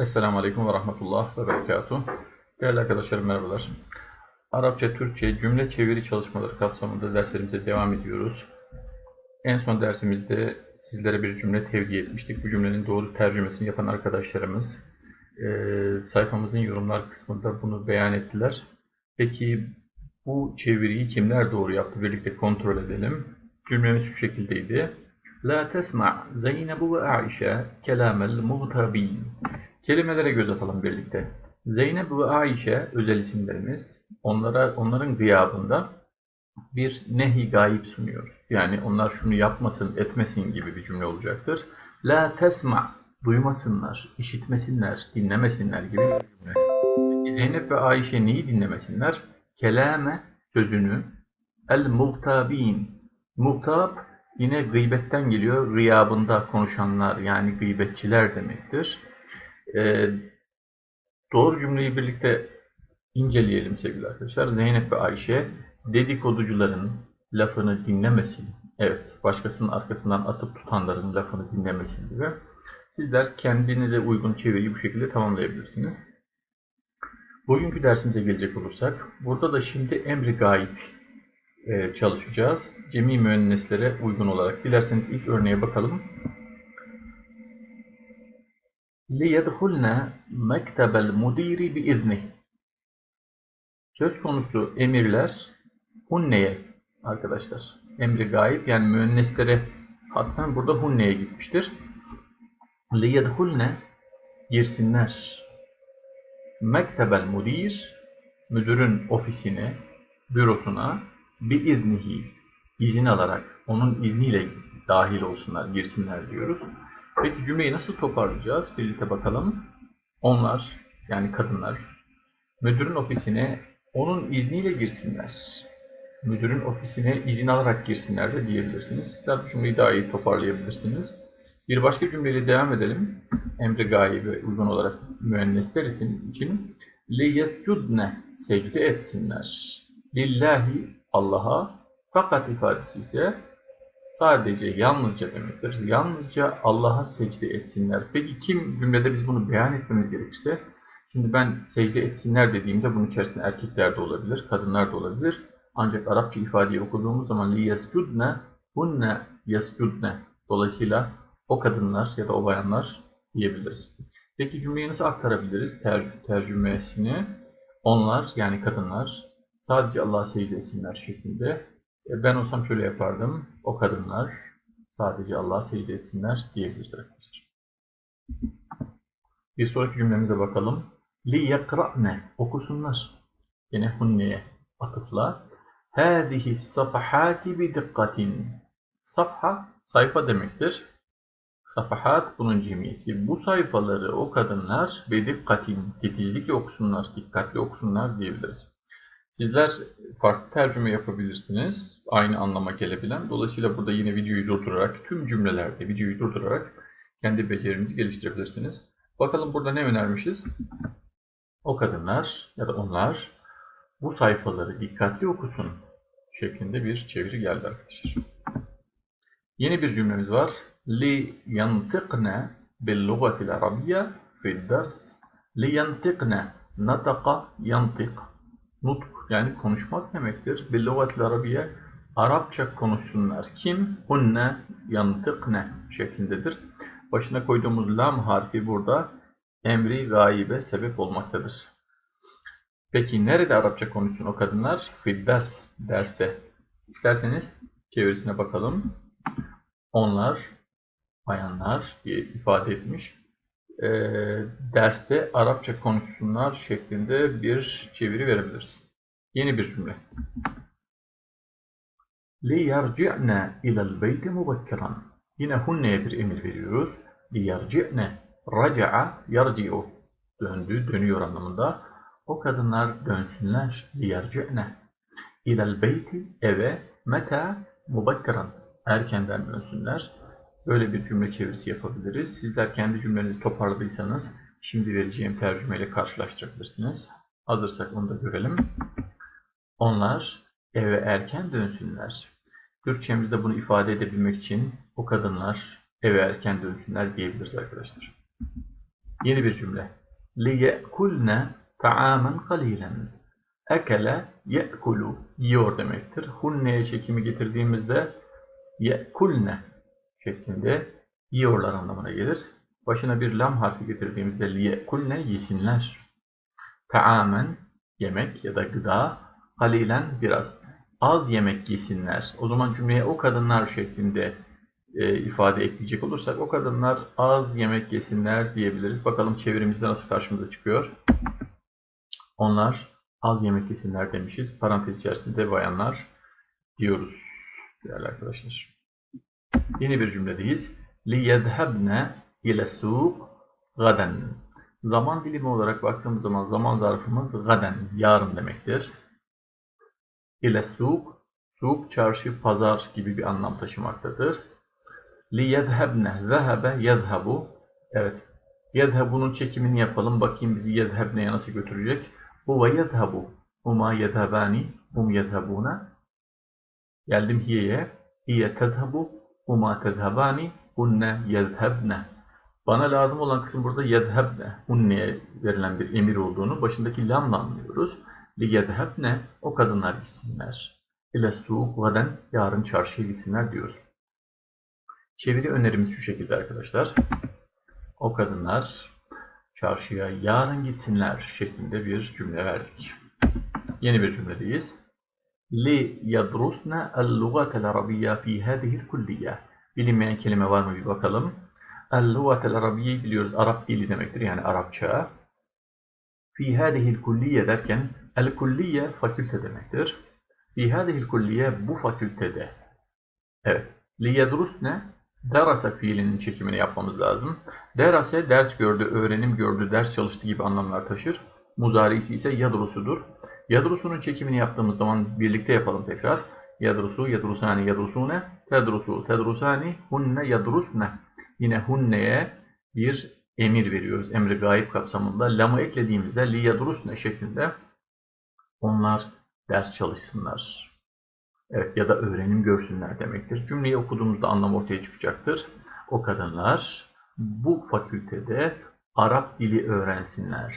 Esselamu Aleyküm ve Rahmetullah ve Berekatuhu. Değerli arkadaşlarım merhabalar. Arapça, Türkçe, cümle çeviri çalışmaları kapsamında derslerimize devam ediyoruz. En son dersimizde sizlere bir cümle tevdi etmiştik. Bu cümlenin doğru tercümesini yapan arkadaşlarımız eee, sayfamızın yorumlar kısmında bunu beyan ettiler. Peki bu çeviriyi kimler doğru yaptı? Birlikte kontrol edelim. Cümlemiz şu şekildeydi. La tesma Zeynebu ve Aişe kelamel muhtabin. Kelimelere göz atalım birlikte. Zeynep ve Aişe özel isimlerimiz. Onlara onların gıyabında bir nehi gayip sunuyor. Yani onlar şunu yapmasın, etmesin gibi bir cümle olacaktır. La tesma duymasınlar, işitmesinler, dinlemesinler gibi bir cümle. Zeynep ve Ayşe neyi dinlemesinler? Kelame sözünü el muhtabin. Muhtab yine gıybetten geliyor. Riyabında konuşanlar yani gıybetçiler demektir. Ee, doğru cümleyi birlikte inceleyelim sevgili arkadaşlar. Zeynep ve Ayşe dedikoducuların lafını dinlemesin. Evet, başkasının arkasından atıp tutanların lafını dinlemesin gibi. Sizler kendinize uygun çeviriyi bu şekilde tamamlayabilirsiniz. Bugünkü dersimize gelecek olursak, burada da şimdi emri gayip e, çalışacağız. Cemi müenneslere uygun olarak. Dilerseniz ilk örneğe bakalım. لِيَدْخُلْنَا مَكْتَبَ الْمُد۪يرِ بِاِذْنِهِ Söz konusu emirler hunneye arkadaşlar. Emri gayip yani müenneslere hatmen burada hunneye gitmiştir. لِيَدْخُلْنَا girsinler. Mektebel mudir müdürün ofisine, bürosuna bir iznihi izin alarak onun izniyle dahil olsunlar, girsinler diyoruz. Peki cümleyi nasıl toparlayacağız? Birlikte bakalım. Onlar yani kadınlar müdürün ofisine onun izniyle girsinler. Müdürün ofisine izin alarak girsinler de diyebilirsiniz. Sizler bu cümleyi daha iyi toparlayabilirsiniz. Bir başka cümleyle devam edelim. Emri gaybi uygun olarak müennesler için liyescudne secde etsinler. Lillahi Allah'a fakat ifadesi ise sadece yalnızca demektir. Yalnızca Allah'a secde etsinler. Peki kim cümlede biz bunu beyan etmemiz gerekirse şimdi ben secde etsinler dediğimde bunun içerisinde erkekler de olabilir, kadınlar da olabilir. Ancak Arapça ifadeyi okuduğumuz zaman li yescudne hunne yescudne dolayısıyla o kadınlar ya da o bayanlar diyebiliriz. Peki cümleyi nasıl aktarabiliriz? Ter tercümesini onlar yani kadınlar sadece Allah'a secde etsinler şeklinde. E, Ben olsam şöyle yapardım. O kadınlar sadece Allah'a secde etsinler diyebiliriz arkadaşlar. Bir sonraki cümlemize bakalım. Li yakra'ne okusunlar. Yine hunneye atıfla. Hâzihi safahati bi dikkatin. Safha sayfa demektir. Safahat bunun cemiyeti. Bu sayfaları o kadınlar be dikkatin titizlikle okusunlar, dikkatli okusunlar diyebiliriz. Sizler farklı tercüme yapabilirsiniz. Aynı anlama gelebilen. Dolayısıyla burada yine videoyu durdurarak, tüm cümlelerde videoyu durdurarak kendi becerinizi geliştirebilirsiniz. Bakalım burada ne önermişiz? O kadınlar ya da onlar bu sayfaları dikkatli okusun şeklinde bir çeviri geldi arkadaşlar. Yeni bir cümlemiz var. Li yantiqna bil lugatil arabiyye fi ders. Li yantiqna nataka yantik. Nutk yani konuşmak demektir. Bil lugatil arabiyye Arapça konuşsunlar. Kim? Hunne yantıkne şeklindedir. Başına koyduğumuz lam harfi burada emri gaybe sebep olmaktadır. Peki nerede Arapça konuşsun o kadınlar? Fid ders, derste. İsterseniz çevirisine bakalım. Onlar, bayanlar diye ifade etmiş Ee, derste Arapça konuşsunlar şeklinde bir çeviri verebiliriz. Yeni bir cümle. لِيَرْجِعْنَا إِلَى الْبَيْتِ مُبَكِّرًا Yine hunneye bir emir veriyoruz. لِيَرْجِعْنَا Raca'a yarci'u döndü, dönüyor anlamında. O kadınlar dönsünler. لِيَرْجِعْنَا إِلَى الْبَيْتِ eve meta mubakkiran erkenden dönsünler. Böyle bir cümle çevirisi yapabiliriz. Sizler kendi cümlenizi toparladıysanız şimdi vereceğim tercümeyle karşılaştırabilirsiniz. Hazırsak onu da görelim. Onlar eve erken dönsünler. Türkçemizde bunu ifade edebilmek için o kadınlar eve erken dönsünler diyebiliriz arkadaşlar. Yeni bir cümle. لِيَأْكُلْنَ طَعَامًا قَلِيلًا Ekele, ye'kulu, yiyor demektir. Hunne'ye çekimi getirdiğimizde ye'kulne şeklinde yiyorlar anlamına gelir. Başına bir lam harfi getirdiğimizde liye'kulne yesinler. Ta'amen yemek ya da gıda, halilen biraz az yemek yesinler. O zaman cümleye o kadınlar şeklinde e, ifade ekleyecek olursak o kadınlar az yemek yesinler diyebiliriz. Bakalım çevirimizde nasıl karşımıza çıkıyor. Onlar az yemek yesinler demişiz. Parantez içerisinde bayanlar diyoruz değerli arkadaşlar. Yeni bir cümledeyiz. لِيَذْهَبْنَ اِلَى السُّوقِ غَدًا Zaman dilimi olarak baktığımız zaman zaman zarfımız gaden, yarın demektir. İle suk, suk, çarşı, pazar gibi bir anlam taşımaktadır. Li yedhebne, zehebe, yedhebu. Evet, yedhebu'nun çekimini yapalım. Bakayım bizi yedhebne'ye nasıl götürecek. Huve yedhebu, huma yedhebani, hum yedhebuna. Geldim hiye'ye. Hiye tedhebu, huma tedhebani, hunne yedhebne. Bana lazım olan kısım burada yedhebne, hunne'ye verilen bir emir olduğunu başındaki lamla anlıyoruz. Li yedhebne, o kadınlar gitsinler. İle suğuk vaden, yarın çarşıya gitsinler diyoruz. Çeviri önerimiz şu şekilde arkadaşlar. O kadınlar çarşıya yarın gitsinler şeklinde bir cümle verdik. Yeni bir cümledeyiz. Yadrusna el-lugatel arabiyya fi hadihi'l kulliyye. Bilinmeyen kelime var mı bir bakalım. El-lugatel arabiyyeyi biliyoruz. Arap dili demektir yani Arapça. Fi hadihil kulliye derken el kulliye fakülte demektir. Fi hadihil kulliye bu fakültede. Evet. Li yadrusne derase fiilinin çekimini yapmamız lazım. Derase ders gördü, öğrenim gördü, ders çalıştı gibi anlamlar taşır. Muzarisi ise yadrusudur. Yadrusunun çekimini yaptığımız zaman birlikte yapalım tekrar. Yadrusu, yadrusani, yadrusune, tedrusu, tedrusani, hunne, yadrusne. Yine hunne'ye bir emir veriyoruz. Emri gayb kapsamında. Lamı eklediğimizde li yadrusne şeklinde onlar ders çalışsınlar. Evet ya da öğrenim görsünler demektir. Cümleyi okuduğumuzda anlam ortaya çıkacaktır. O kadınlar bu fakültede Arap dili öğrensinler,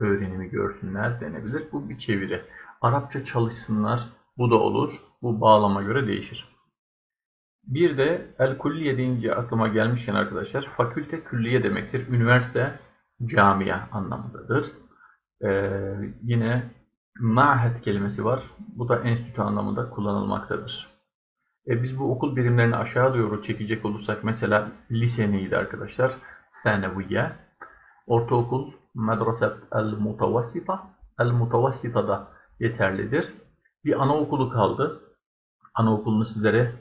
öğrenimi görsünler denebilir. Bu bir çeviri. Arapça çalışsınlar, bu da olur. Bu bağlama göre değişir. Bir de el külliye deyince aklıma gelmişken arkadaşlar, fakülte külliye demektir. Üniversite, camia anlamındadır. Ee, yine Ma'hed kelimesi var. Bu da enstitü anlamında kullanılmaktadır. E biz bu okul birimlerini aşağı doğru çekecek olursak mesela lise neydi arkadaşlar? Feneviye. Ortaokul Medreset el-Mutavassita. El-Mutavassita da yeterlidir. Bir anaokulu kaldı. Anaokulunu sizlere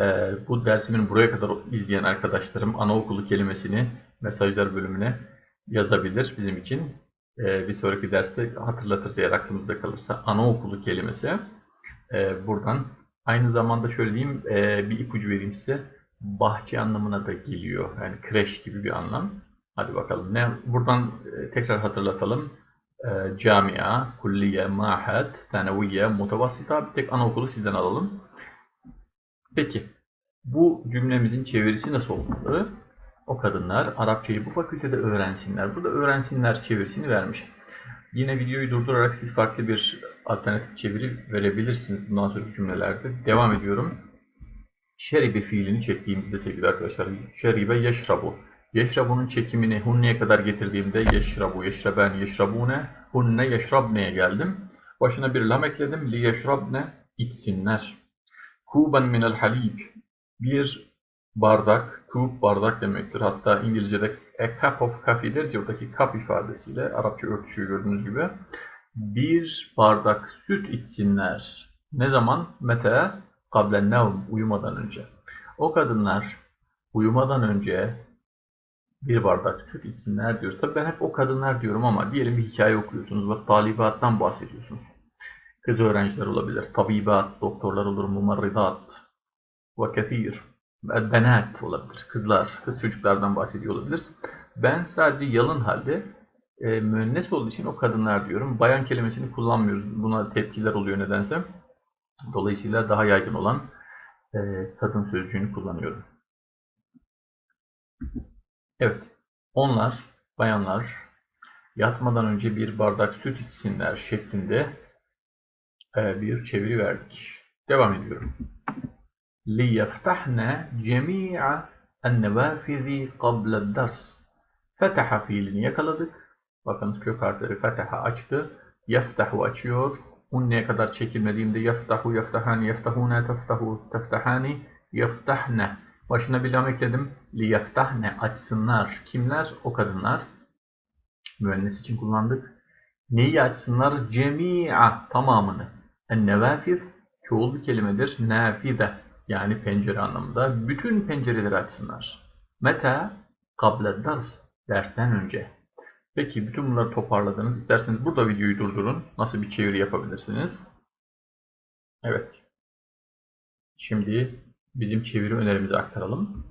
e, bu dersimin buraya kadar izleyen arkadaşlarım anaokulu kelimesini mesajlar bölümüne yazabilir bizim için bir sonraki derste hatırlatırız eğer aklımızda kalırsa anaokulu kelimesi e, buradan aynı zamanda şöyle diyeyim e, bir ipucu vereyim size bahçe anlamına da geliyor yani kreş gibi bir anlam hadi bakalım ne buradan e, tekrar hatırlatalım camia, kulliye, mahed, teneviye, mutavassita bir tek anaokulu sizden alalım peki bu cümlemizin çevirisi nasıl olmalı? O kadınlar Arapçayı bu fakültede öğrensinler. Burada öğrensinler çevirisini vermiş. Yine videoyu durdurarak siz farklı bir alternatif çeviri verebilirsiniz bundan sonraki cümlelerde. Devam ediyorum. Şeribe fiilini çektiğimizde sevgili arkadaşlar. Şeribe yeşrabu. Yeşrabu'nun çekimini hunneye kadar getirdiğimde yeşrabu, yeşraben, yeşrabune, hunne, yeşrabne'ye geldim. Başına bir lam ekledim. Li yeşrabne, içsinler. Kuben minel halib. Bir bardak, kub bardak demektir. Hatta İngilizce'de a cup of coffee deriz ya oradaki cup ifadesiyle Arapça örtüşüyor gördüğünüz gibi. Bir bardak süt içsinler. Ne zaman? Mete kablen nevm uyumadan önce. O kadınlar uyumadan önce bir bardak süt içsinler diyoruz. Tabii ben hep o kadınlar diyorum ama diyelim bir hikaye okuyorsunuz ve talibattan bahsediyorsunuz. Kız öğrenciler olabilir, tabibat, doktorlar olur, mumarridat ve kefir benat olabilir. Kızlar, kız çocuklardan bahsediyor olabiliriz. Ben sadece yalın halde e, müennes olduğu için o kadınlar diyorum. Bayan kelimesini kullanmıyoruz. Buna tepkiler oluyor nedense. Dolayısıyla daha yaygın olan e, kadın sözcüğünü kullanıyorum. Evet. Onlar bayanlar yatmadan önce bir bardak süt içsinler şeklinde e, bir çeviri verdik. Devam ediyorum. لِيَفْتَحْنَ جَمِيعَ النَّوَافِذِ قَبْلَ الدَّرْسِ Fetaha fiilini yakaladık. Bakınız kök harfleri fetaha açtı. Yeftahu açıyor. Unneye kadar çekilmediğimde yeftahu, yeftahani, yeftahune, teftahu, teftahani, yeftahne. Başına bir lam ekledim. Li yeftahne açsınlar. Kimler? O kadınlar. Müennes için kullandık. Neyi açsınlar? Cemi'a tamamını. En nevafiz çoğul bir kelimedir. Nafide yani pencere anlamında. Bütün pencereleri açsınlar. Meta kable ders dersten önce. Peki bütün bunları toparladınız. İsterseniz burada videoyu durdurun. Nasıl bir çeviri yapabilirsiniz? Evet. Şimdi bizim çeviri önerimizi aktaralım.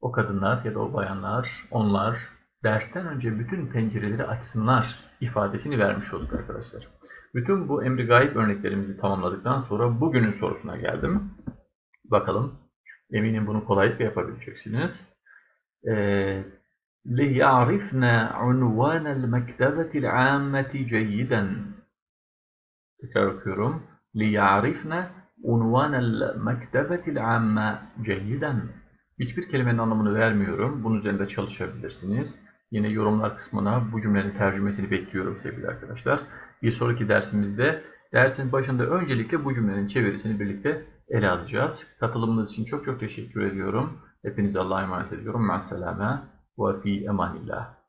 O kadınlar ya da o bayanlar, onlar dersten önce bütün pencereleri açsınlar ifadesini vermiş olduk arkadaşlar. Bütün bu emri gayip örneklerimizi tamamladıktan sonra bugünün sorusuna geldim. Bakalım. Eminim bunu kolaylıkla yapabileceksiniz. Ee, لِيَعْرِفْنَ عُنْوَانَ الْمَكْتَبَةِ الْعَامَّةِ جَيِّدًا Tekrar okuyorum. unvan el mektebetil amme cehiden Hiçbir kelimenin anlamını vermiyorum. Bunun üzerinde çalışabilirsiniz. Yine yorumlar kısmına bu cümlenin tercümesini bekliyorum sevgili arkadaşlar. Bir sonraki dersimizde dersin başında öncelikle bu cümlenin çevirisini birlikte ele alacağız. Katılımınız için çok çok teşekkür ediyorum. Hepinize Allah'a emanet ediyorum. Ma'selame ve fi emanillah.